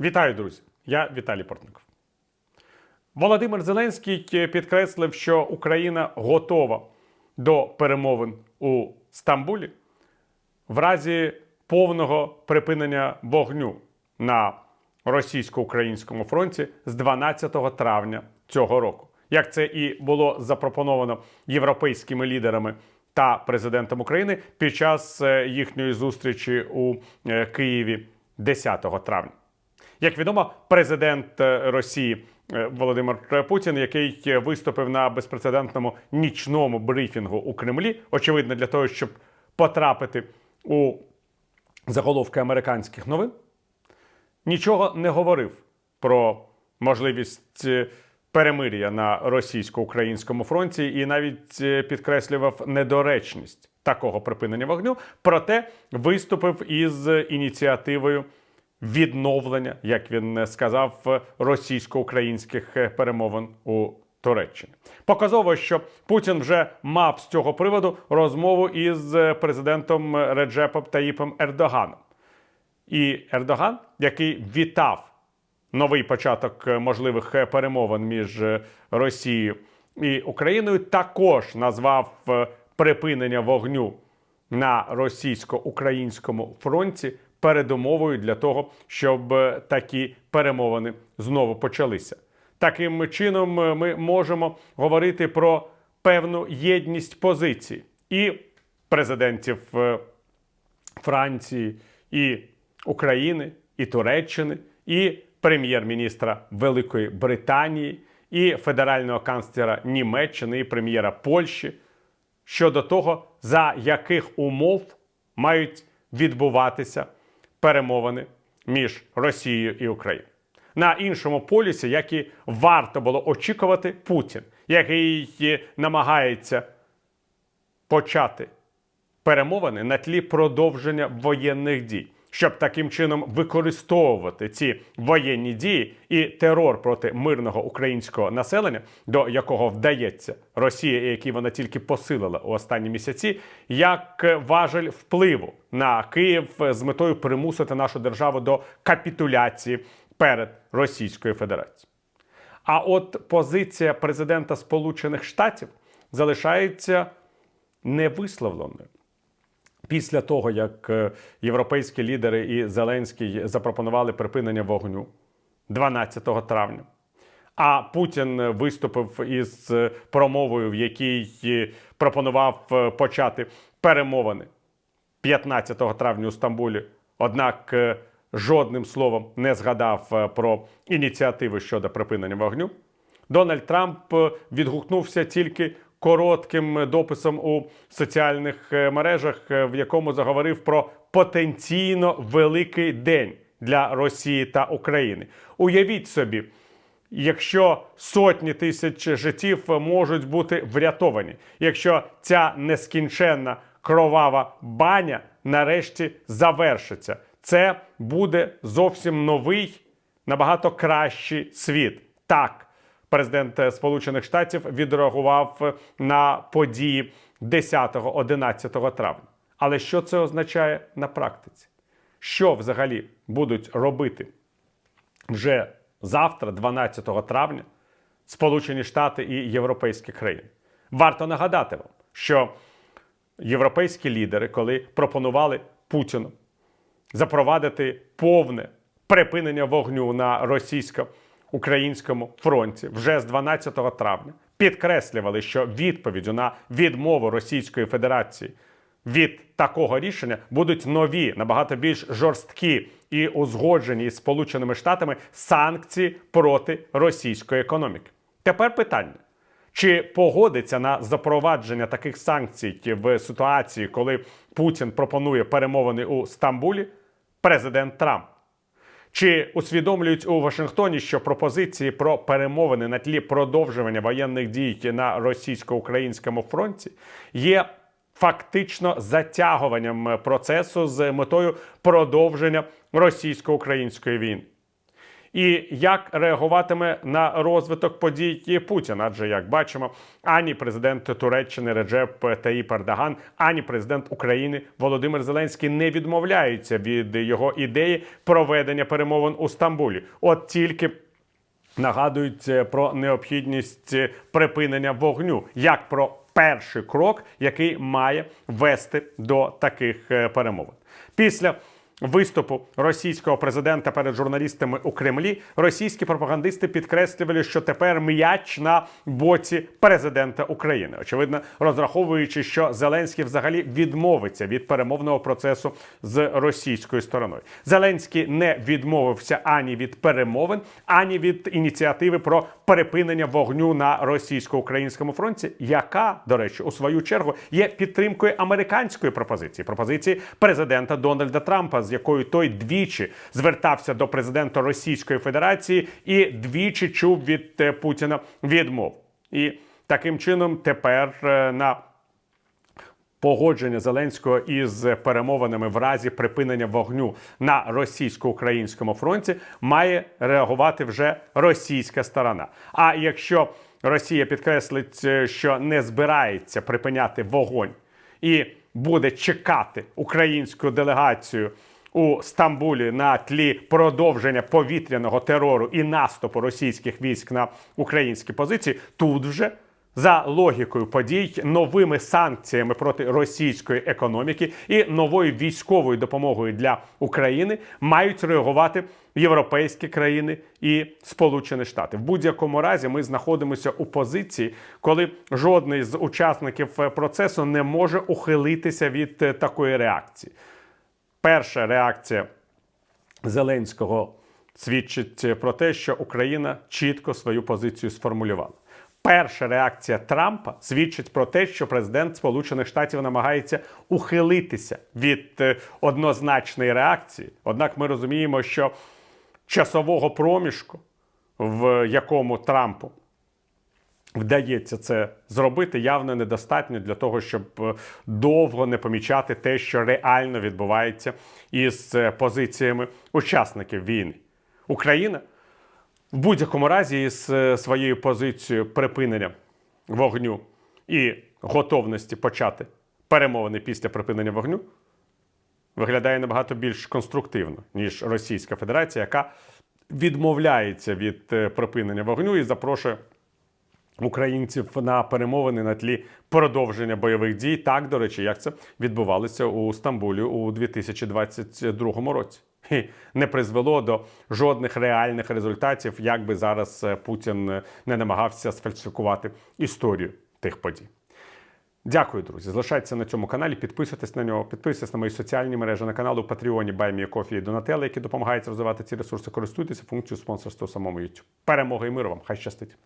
Вітаю, друзі! Я Віталій Портников. Володимир Зеленський підкреслив, що Україна готова до перемовин у Стамбулі в разі повного припинення вогню на російсько-українському фронті з 12 травня цього року. Як це і було запропоновано європейськими лідерами та президентом України під час е, їхньої зустрічі у е, Києві 10 травня. Як відомо, президент е, Росії е, Володимир Путін, який е, виступив на безпрецедентному нічному брифінгу у Кремлі, очевидно, для того, щоб потрапити у заголовки американських новин, нічого не говорив про можливість перемир'я на російсько-українському фронті і навіть підкреслював недоречність такого припинення вогню. Проте виступив із ініціативою відновлення, як він сказав, російсько-українських е, перемовин у Туреччині. Показово, що Путін вже мав з цього приводу розмову із е, президентом Реджепом Таїпом Ердоганом. І Ердоган, який вітав новий початок е, можливих перемовин між Росією і Україною, також назвав припинення вогню на російсько-українському фронті передумовою для того, щоб е, такі перемовини знову почалися. Таким чином, е, ми можемо говорити про певну єдність позицій і президентів е, Франції, і України, і Туреччини, і прем'єр-міністра Великої Британії, і федерального канцлера Німеччини, і прем'єра Польщі щодо того, за яких умов мають відбуватися перемовини між Росією і Україною. На іншому полюсі, як і варто було очікувати, Путін, який намагається почати перемовини на тлі продовження воєнних дій, щоб таким чином використовувати ці воєнні дії і терор проти мирного українського населення, до якого вдається Росія, і який вона тільки посилила у останні місяці, як важель впливу на Київ з метою примусити нашу державу до капітуляції перед Російською Федерацією. А от позиція президента Сполучених Штатів залишається невисловленою. Після того, як е, європейські лідери і Зеленський запропонували припинення вогню 12 травня, а Путін виступив із е, промовою, в якій е, пропонував почати перемовини 15 травня у Стамбулі. Однак жодним словом не згадав про ініціативи щодо припинення вогню. Дональд Трамп відгукнувся тільки коротким дописом у соціальних е, мережах, е, в якому заговорив про потенційно великий день для Росії та України. Уявіть собі, якщо сотні тисяч життів можуть бути врятовані, якщо ця нескінченна кровава баня нарешті завершиться, це буде зовсім новий, набагато кращий світ. Так, президент Сполучених Штатів відреагував на події 10-11 травня. Але що це означає на практиці? Що взагалі будуть робити вже завтра, 12 травня, Сполучені Штати і європейські країни? Варто нагадати вам, що європейські лідери, коли пропонували Путіну запровадити повне припинення вогню на російсько-українському фронті вже з 12 травня, підкреслювали, що відповіддю на відмову Російської Федерації від такого рішення будуть нові, набагато більш жорсткі і узгоджені із Сполученими Штатами санкції проти російської економіки. Тепер питання. Чи погодиться на запровадження таких санкцій в ситуації, коли Путін пропонує перемовини у Стамбулі президент Трамп? Чи усвідомлюють у Вашингтоні, що пропозиції про перемовини на тлі продовжування воєнних дій на російсько-українському фронті є фактично затягуванням процесу з метою продовження російсько-української війни? І як реагуватиме на розвиток подій Путін? Адже як бачимо, ані президент Туреччини Реджеп Таїп Ердоган, ані президент України Володимир Зеленський не відмовляються від його ідеї проведення перемовин у Стамбулі. От тільки нагадують е, про необхідність е, припинення вогню, як про перший крок, який має вести до таких е, перемовин. Після виступу російського президента перед журналістами у Кремлі російські пропагандисти підкреслювали, що тепер м'яч на боці президента України. Очевидно, розраховуючи, що Зеленський взагалі відмовиться від перемовного процесу з російською стороною. Зеленський не відмовився ані від перемовин, ані від ініціативи про перепинення вогню на російсько-українському фронті, яка, до речі, у свою чергу є підтримкою американської пропозиції, пропозиції президента Дональда Трампа, з якою той двічі звертався до президента Російської Федерації і двічі чув від е, Путіна відмов. І таким чином тепер е, на погодження Зеленського із перемовинами в разі припинення вогню на російсько-українському фронті має реагувати вже російська сторона. А якщо Росія підкреслить, е, що не збирається припиняти вогонь і буде чекати українську делегацію у Стамбулі на тлі продовження повітряного терору і наступу російських військ на українські позиції, тут вже за логікою подій новими санкціями проти російської економіки і новою військовою допомогою для України мають реагувати європейські країни і Сполучені Штати. В будь-якому разі ми знаходимося у позиції, коли жодний з учасників е, процесу не може ухилитися від е, такої реакції. Перша реакція Зеленського свідчить про те, що Україна чітко свою позицію сформулювала. Перша реакція Трампа свідчить про те, що президент Сполучених Штатів намагається ухилитися від е, однозначної реакції. Однак ми розуміємо, що часового проміжку, в якому Трампу вдається це зробити, явно недостатньо для того, щоб е, довго не помічати те, що реально відбувається із е, позиціями учасників війни. Україна в будь-якому разі із е, своєю позицією припинення вогню і готовності почати перемовини після припинення вогню виглядає набагато більш конструктивно, ніж Російська Федерація, яка відмовляється від припинення вогню і запрошує українців на перемовини на тлі продовження бойових дій. Так, до речі, як це відбувалося у Стамбулі у 2022 році. І не призвело до жодних реальних результатів, як би зараз е, Путін е, не намагався сфальсифікувати історію тих подій. Дякую, друзі. Залишайтеся на цьому каналі, підписуйтесь на нього, підписуйтесь на мої соціальні мережі на каналу Патреоні, Баймі, Кофі і Донателли, які допомагають розвивати ці ресурси. Користуйтеся функцією спонсорства самому YouTube. Перемоги і миру вам! Хай щастить!